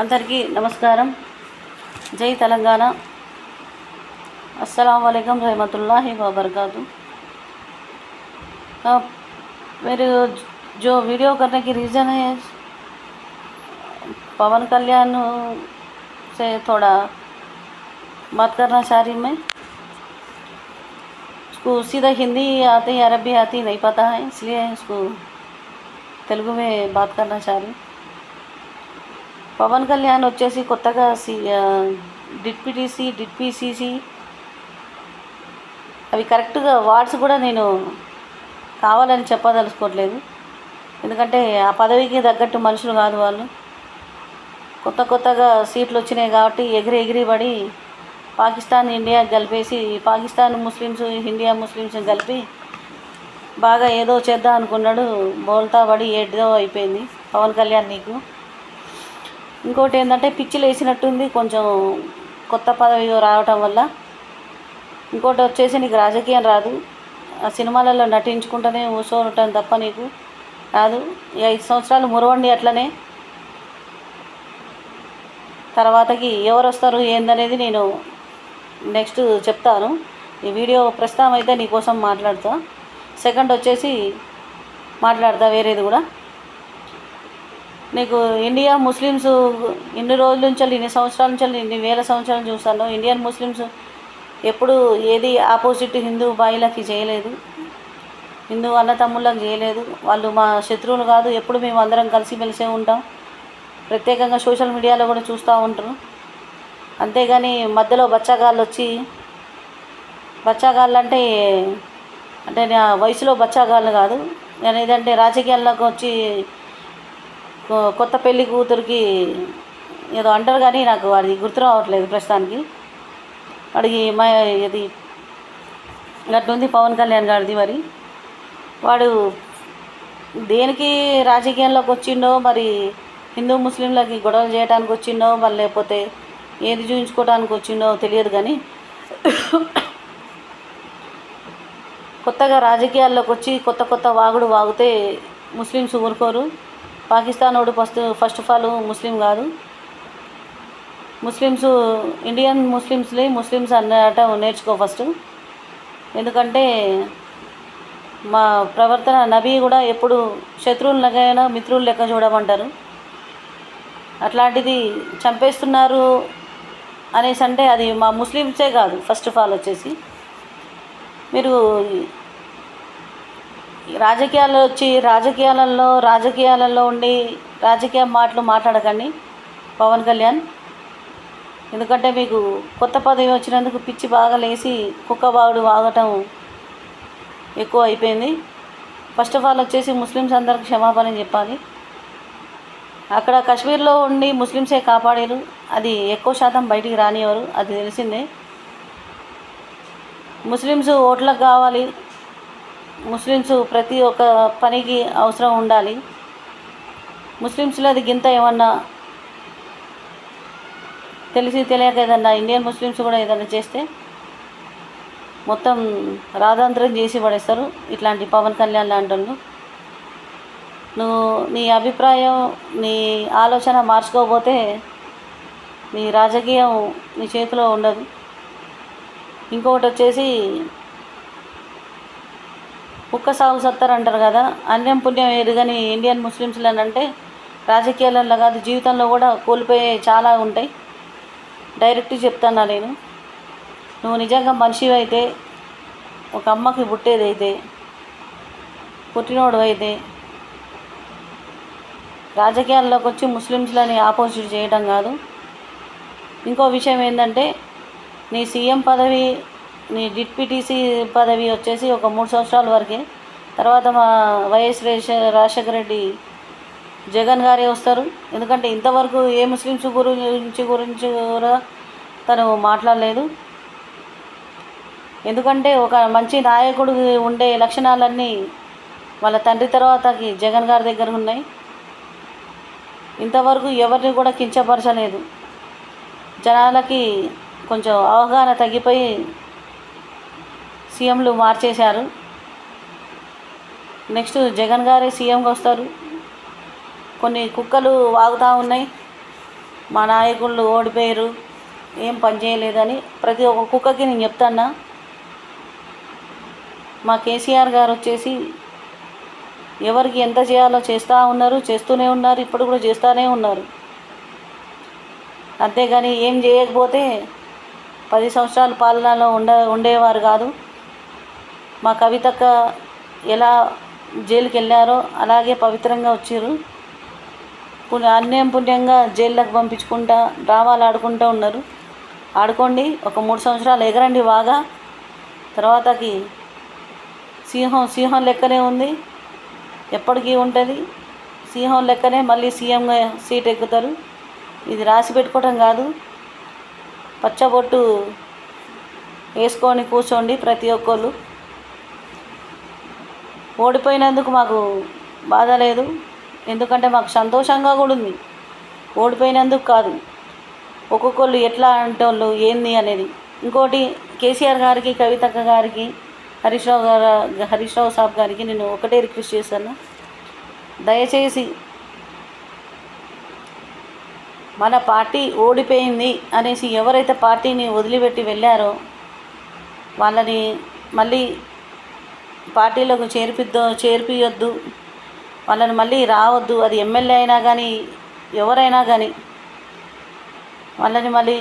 అందరికీ నమస్కారం జై తెలంగాణ अस्सलाम वालेकुम रहमतुल्लाहि व बरकातहू अ, मेरे जो वीडियो करने की रीज़न है पवन कल्याण से थोड़ा बात करना चाह रही मैं उसको सीधा हिंदी आती अरबी आती नहीं पता है इसलिए उसको తెలుగు में बात करना चाह रही పవన్ కళ్యాణ్ వచ్చేసి కొత్తగా సి డిప్యూటీసీ డిప్యూసీసీ. అవి కరెక్ట్గా వార్డ్స్ కూడా నేను కావాలని చెప్పదలుచుకోవట్లేదు. ఎందుకంటే ఆ పదవికి తగ్గట్టు మనుషులు కాదు వాళ్ళు. కొత్త కొత్తగా సీట్లు వచ్చినాయి కాబట్టి ఎగిరి ఎగిరి పడి పాకిస్తాన్ ఇండియా కలిపేసి పాకిస్తాన్ ముస్లిమ్స్ ఇండియా ముస్లిమ్స్ కలిపి బాగా ఏదో చేద్దాం అనుకున్నాడు బోల్తా పడి ఏదో అయిపోయింది పవన్ కళ్యాణ్ నీకు. ఇంకోటి ఏంటంటే పిచ్చిలు వేసినట్టుంది కొంచెం కొత్త పదవి రావటం వల్ల. ఇంకోటి వచ్చేసి నీకు రాజకీయం రాదు. ఆ సినిమాలలో నటించుకుంటూనే ఉంటాను తప్ప నీకు రాదు. ఈ ఐదు సంవత్సరాలు మురవండి అట్లనే. తర్వాతకి ఎవరు వస్తారు ఏందనేది నేను నెక్స్ట్ చెప్తాను. ఈ వీడియో ప్రస్తుతం అయితే నీకోసం మాట్లాడతా. సెకండ్ వచ్చేసి మాట్లాడతా వేరేది కూడా. నీకు ఇండియా ముస్లిమ్స్ ఇన్ని రోజుల నుంచి ఇన్ని సంవత్సరాల నుంచి ఇన్ని వేల సంవత్సరాలు చూస్తాను ఇండియన్ ముస్లిమ్స్ ఎప్పుడు ఏది ఆపోజిట్ హిందూ బాయిలకి చేయలేదు. హిందూ అన్నతమ్ముళ్ళకి చేయలేదు. వాళ్ళు మా శత్రువులు కాదు. ఎప్పుడు మేము అందరం కలిసిమెలిసే ఉంటాం. ప్రత్యేకంగా సోషల్ మీడియాలో కూడా చూస్తూ ఉంటారు. అంతేగాని మధ్యలో బచ్చాగాళ్ళు వచ్చి బచ్చాగాళ్ళు అంటే అంటే నా వయసులో బచ్చాగాళ్ళు కాదు. నేను ఏదంటే రాజకీయాల్లోకి వచ్చి కొత్త పెళ్ళి కూతురికి ఏదో అంటారు కానీ నాకు అది గుర్తు రావట్లేదు ప్రస్తుతానికి. వాడికి మా ఇది అట్లుంది పవన్ కళ్యాణ్ గారిది మరి. వాడు దేనికి రాజకీయంలోకి వచ్చిండో మరి హిందూ ముస్లింలకి గొడవలు చేయడానికి వచ్చిండో మరి లేకపోతే ఏది చూపించుకోవడానికి వచ్చిండో తెలియదు కానీ కొత్తగా రాజకీయాల్లోకి వచ్చి కొత్త కొత్త వాగుడు వాగితే ముస్లిమ్స్ ఊరుకోరు. పాకిస్తాన్ వాడు first first of all Muslim కాదు. ముస్లిమ్స్ ఇండియన్ ముస్లిమ్స్ని ముస్లిమ్స్ అన్నట నేర్చుకో ఫస్ట్ ఎందుకంటే మా ప్రవర్తన నబీ కూడా ఎప్పుడు శత్రువులకైనా లెక్కైనా మిత్రులు లెక్క చూడమంటారు. అట్లాంటిది చంపేస్తున్నారు అనేసి అంటే అది మా ముస్లిమ్సే కాదు ఫస్ట్ ఆఫ్ ఆల్ వచ్చేసి. మీరు రాజకీయాలు వచ్చి రాజకీయాలలో రాజకీయాలలో ఉండి రాజకీయ మాటలు మాట్లాడకండి పవన్ కళ్యాణ్. ఎందుకంటే మీకు కొత్త పదవి వచ్చినందుకు పిచ్చి బాగా లేచి కుక్క బాగుడు వాగటం ఎక్కువ అయిపోయింది. ఫస్ట్ ఆఫ్ ఆల్ వచ్చేసి ముస్లిమ్స్ అందరికి క్షమాపణ చెప్పాలి. అక్కడ కాశ్మీర్లో ఉండి ముస్లిమ్సే కాపాడారు. అది ఎక్కువ శాతం బయటికి రానివ్వరు అది తెలిసిందే. ముస్లిమ్స్ ఓట్లకు కావాలి ముస్లిమ్స్ ప్రతి ఒక్క పనికి అవసరం ఉండాలి. ముస్లిమ్స్లో అది గింత ఏమన్నా తెలిసి తెలియక ఏదన్నా ఇండియన్ ముస్లిమ్స్ కూడా ఏదైనా చేస్తే మొత్తం రాధాంతరం చేసి పడేస్తారు. ఇట్లాంటి పవన్ కళ్యాణ్ లాంటి నువ్వు నీ అభిప్రాయం నీ ఆలోచన మార్చుకోకపోతే నీ రాజకీయం నీ చేతిలో ఉండదు. ఇంకొకటి వచ్చేసి కుక్క సాగు సత్తారు అంటారు కదా. అన్యం పుణ్యం ఎరుగని ఇండియన్ ముస్లిమ్స్లు అని అంటే రాజకీయాలలో కాదు జీవితంలో కూడా కోల్పోయే చాలా ఉంటాయి. డైరెక్ట్ చెప్తాను నేను? నువ్వు నిజంగా మనిషివి అయితే ఒక అమ్మకి పుట్టేదైతే పుట్టినోడు అయితే రాజకీయాల్లోకి వచ్చి ముస్లిమ్స్లని ఆపోజిట్ చేయడం కాదు. ఇంకో విషయం ఏంటంటే నీ సీఎం పదవి నీ డిప్యూటీసీ పదవి వచ్చేసి ఒక మూడు సంవత్సరాల వరకే. తర్వాత మా వైఎస్ రాజశేఖర రెడ్డి జగన్ గారే వస్తారు. ఎందుకంటే ఇంతవరకు ఏ ముస్లిమ్స్ గురించి గురించి కూడా తను మాట్లాడలేదు. ఎందుకంటే ఒక మంచి నాయకుడు ఉండే లక్షణాలన్నీ వాళ్ళ తండ్రి తర్వాతకి జగన్ గారి దగ్గర ఉన్నాయి. ఇంతవరకు ఎవరిని కూడా కించపరచలేదు. జనాలకి కొంచెం అవగాహన తగ్గిపోయి సీఎంలు మార్చేశారు. నెక్స్ట్ జగన్ గారే సీఎంగా వస్తారు. కొన్ని కుక్కలు వాగుతూ ఉన్నాయి. మా నాయకుళ్ళు ఓడిపోయారు. ఏం పని చేయలేదని ప్రతి ఒక్క కుక్కకి నేను చెప్తాన్నా. మా కేసీఆర్ గారు వచ్చేసి ఎవరికి ఎంత చేయాలో చేస్తూ ఉన్నారు చేస్తూనే ఉన్నారు ఇప్పుడు కూడా చేస్తూనే ఉన్నారు. అంతేగాని ఏం చేయకపోతే పది సంవత్సరాల పాలనలో ఉండ ఉండేవారు కాదు. మా కవితక్క ఎలా జైలుకి వెళ్ళారో అలాగే పవిత్రంగా వచ్చారు. పుణ్య అన్యం పుణ్యంగా జైల్లోకి పంపించుకుంటా డ్రామాలు ఆడుకుంటూ ఉన్నారు. ఆడుకోండి ఒక మూడు సంవత్సరాలు ఎగరండి బాగా. తర్వాతకి సింహం సింహం లెక్కనే ఉంది. ఎప్పటికీ ఉంటుంది. సింహం లెక్కనే మళ్ళీ సీఎంగా సీట్ ఎక్కుతారు. ఇది రాసి పెట్టుకోవటం కాదు. పచ్చబొట్టు వేసుకొని కూర్చోండి ప్రతి ఒక్కళ్ళు. ఓడిపోయినందుకు మాకు బాధ లేదు. ఎందుకంటే మాకు సంతోషంగా కూడా ఉంది. ఓడిపోయినందుకు కాదు. ఒక్కొక్కళ్ళు ఎట్లా అంటోళ్ళు ఏంది అనేది. ఇంకోటి కేసీఆర్ గారికి కవితక్క గారికి హరీష్ రావు గారు హరీష్ రావు సాబ్ గారికి నేను ఒకటే రిక్వెస్ట్ చేశాను దయచేసి మన పార్టీ ఓడిపోయింది అనేసి ఎవరైతే పార్టీని వదిలిపెట్టి వెళ్ళారో వాళ్ళని మళ్ళీ పార్టీలోకి చేర్పిద్దో చేర్పియొద్దు. వాళ్ళని మళ్ళీ రావద్దు. అది ఎమ్మెల్యే అయినా కానీ ఎవరైనా కానీ వాళ్ళని మళ్ళీ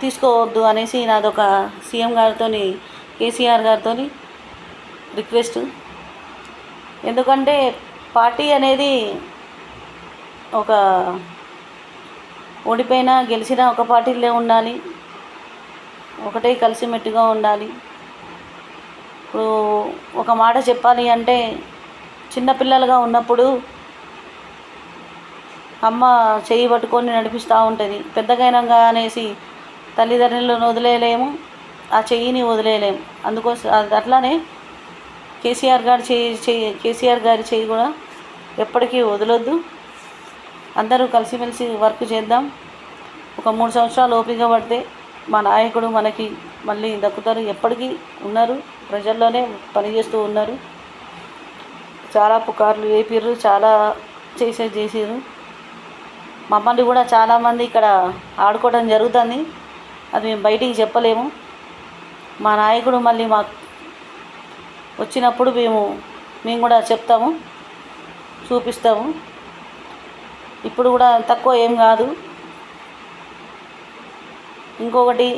తీసుకోవద్దు అనేసి నాదొక సీఎం గారితో కేసీఆర్ గారితో రిక్వెస్ట్. ఎందుకంటే పార్టీ అనేది ఒక ఓడిపోయినా గెలిచినా ఒక పార్టీలో ఉండాలి. ఒకటే కలిసిమెట్టుగా ఉండాలి. ఇప్పుడు ఒక మాట చెప్పాలి అంటే చిన్నపిల్లలుగా ఉన్నప్పుడు అమ్మ చెయ్యి పట్టుకొని నడిపిస్తూ ఉంటుంది. పెద్దగైనాక అనేసి తల్లిదండ్రులను వదిలేయలేము ఆ చెయ్యిని వదిలేయలేము. అందుకోసం అది అట్లానే కేసీఆర్ గారి చెయ్యి చెయ్యి కేసీఆర్ గారి చెయ్యి కూడా ఎప్పటికీ వదలొద్దు. అందరూ కలిసిమెలిసి వర్క్ చేద్దాం. ఒక మూడు సంవత్సరాలు ఓపిక పడితే మా నాయకుడు మనకి మళ్ళీ దక్కుతారు. ఎప్పటికీ ఉన్నారు. ప్రజల్లోనే పనిచేస్తూ ఉన్నారు. చాలా పుకార్లు వేపిర్రు చాలా చేసేది చేసిర్రు. మమ్మల్ని కూడా చాలామంది ఇక్కడ ఆడుకోవడం జరుగుతుంది. అది మేము బయటికి చెప్పలేము. మా నాయకుడు మళ్ళీ మాకు వచ్చినప్పుడు మేము మేము కూడా చెప్తాము చూపిస్తాము. ఇప్పుడు కూడా తక్కువ ఏం కాదు. ఇంకొకటి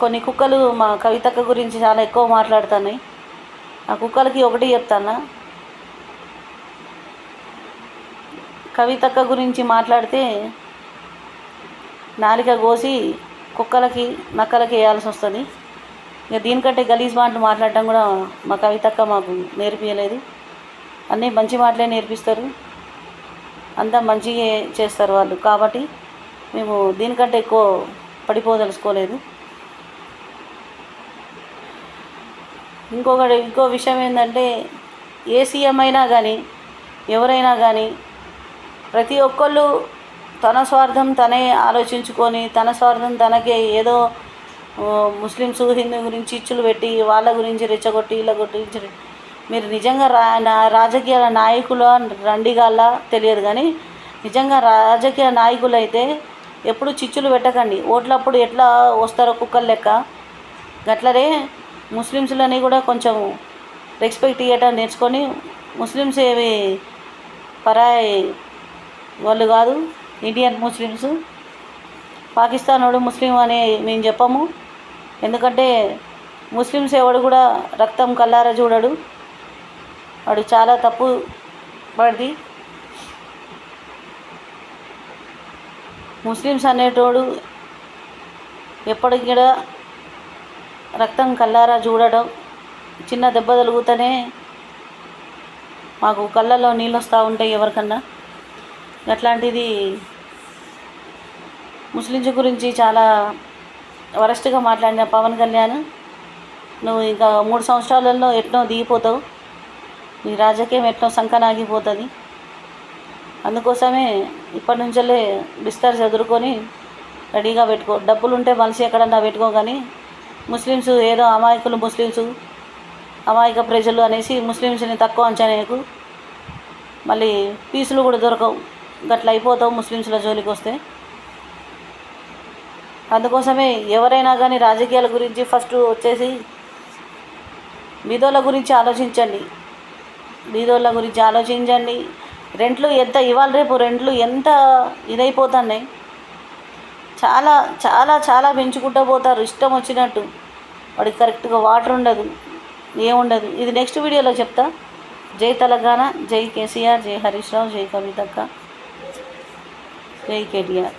కొన్ని కుక్కలు మా కవితక్క గురించి చాలా ఎక్కువ మాట్లాడుతున్నాయి. ఆ కుక్కలకి ఒకటి చెప్తానా? కవితక్క గురించి మాట్లాడితే నాలిక కోసి కుక్కలకి నక్కలకి వేయాల్సి వస్తుంది. ఇక దీనికంటే గలీజ్ మాటలు మాట్లాడటం కూడా మా కవితక్క మాకు నేర్పించలేదు అన్నీ మంచి మాటలే నేర్పిస్తారు. అంతా మంచిగా చేస్తారు వాళ్ళు. కాబట్టి మేము దీనికంటే ఎక్కువ పడిపోదలుచుకోలేదు. ఇంకొకటి ఇంకో విషయం ఏంటంటే ఏ సీఎం అయినా కానీ ఎవరైనా కానీ ప్రతి ఒక్కళ్ళు తన స్వార్థం తనే ఆలోచించుకొని తన స్వార్థం తనకే ఏదో ముస్లిమ్స్ హిందూ గురించి ఇచ్చులు పెట్టి వాళ్ళ గురించి రెచ్చగొట్టి వీళ్ళ గురించి మీరు నిజంగా రా నా- రాజకీయ నాయకుల రండిగాల తెలియదు కానీ నిజంగా రాజకీయ నాయకులు అయితే ఎప్పుడు చిచ్చులు పెట్టకండి. ఓట్లప్పుడు ఎట్లా వస్తారో కుక్కల లెక్క. గట్లనే ముస్లిమ్స్లని కూడా కొంచెం రెస్పెక్ట్ ఇవ్వటం నేర్చుకొని ముస్లిమ్స్ ఏవి పరాయి వాళ్ళు కాదు ఇండియన్ ముస్లిమ్స్. పాకిస్తాన్ వాడు ముస్లిం అని మేము చెప్పము. ఎందుకంటే ముస్లిమ్స్ ఎవడు కూడా రక్తం కల్లారా చూడడు. వాడు చాలా తప్పు పడిది ముస్లిమ్స్ అనేటోడు ఎప్పటికి కూడా రక్తం కల్లారా చూడడం చిన్న దెబ్బ తలుగుతూనే మాకు కళ్ళల్లో నీళ్ళు వస్తూ ఉంటాయి ఎవరికన్నా. అట్లాంటిది ముస్లింస్ గురించి చాలా వరస్ట్గా మాట్లాడిన పవన్ కళ్యాణ్ నువ్వు ఇంకా మూడు సంవత్సరాలలో ఎట్నో దిగిపోతావు నీ రాజకీయం ఎట్నో సంకనాగిపోతుంది. అందుకోసమే ఇప్పటి నుంచే బిస్తర్ చదువుకొని రెడీగా పెట్టుకో డబ్బులు ఉంటే మనిషి ఎక్కడన్నా పెట్టుకో కానీ ముస్లిమ్స్ ఏదో అమాయకులు ముస్లిమ్స్ అమాయక ప్రజలు అనేసి ముస్లిమ్స్ని తక్కువ అంచనేకు మళ్ళీ పీసులు కూడా దొరకవు. గట్ల అయిపోతావు ముస్లిమ్స్ల జోలికి వస్తే. అందుకోసమే ఎవరైనా కానీ రాజకీయాల గురించి ఫస్ట్ వచ్చేసి బీదోళ్ళ గురించి ఆలోచించండి. బీదోళ్ళ గురించి ఆలోచించండి. రెంట్లు ఎంత? ఇవాళ రేపు రెంట్లు ఎంత ఇదైపోతున్నాయి? చాలా చాలా చాలా పెంచుకుంటూ పోతారు. ఇష్టం వచ్చినట్టు. వాడికి కరెక్ట్గా వాటర్ ఉండదు ఏముండదు ఇది నెక్స్ట్ వీడియోలో చెప్తా. జై తెలంగాణ జై కేసీఆర్ జై హరీష్ రావు జై కవితక్క జై కేటీఆర్.